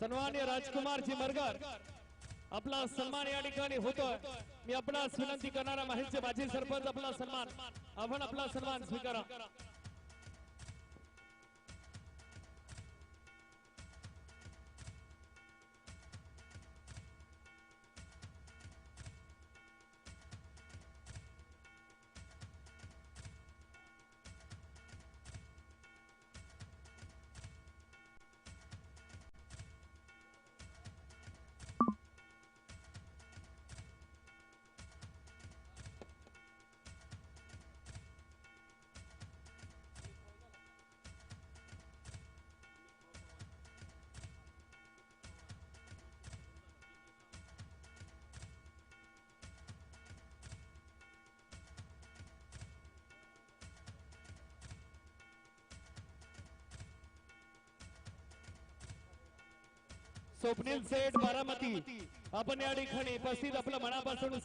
सन्मान्य राजकुमारजी मरगर आपला सन्मान या ठिकाणी होतोय. मी आपणास विनंती करणारा माहितीचे माजी सरपंच आपला सन्मान. आपण आपला सन्मान स्वीकारा. स्वप्नील सेठ बारामती. आपण या ठिकाणी उपस्थित आपलं मनापासून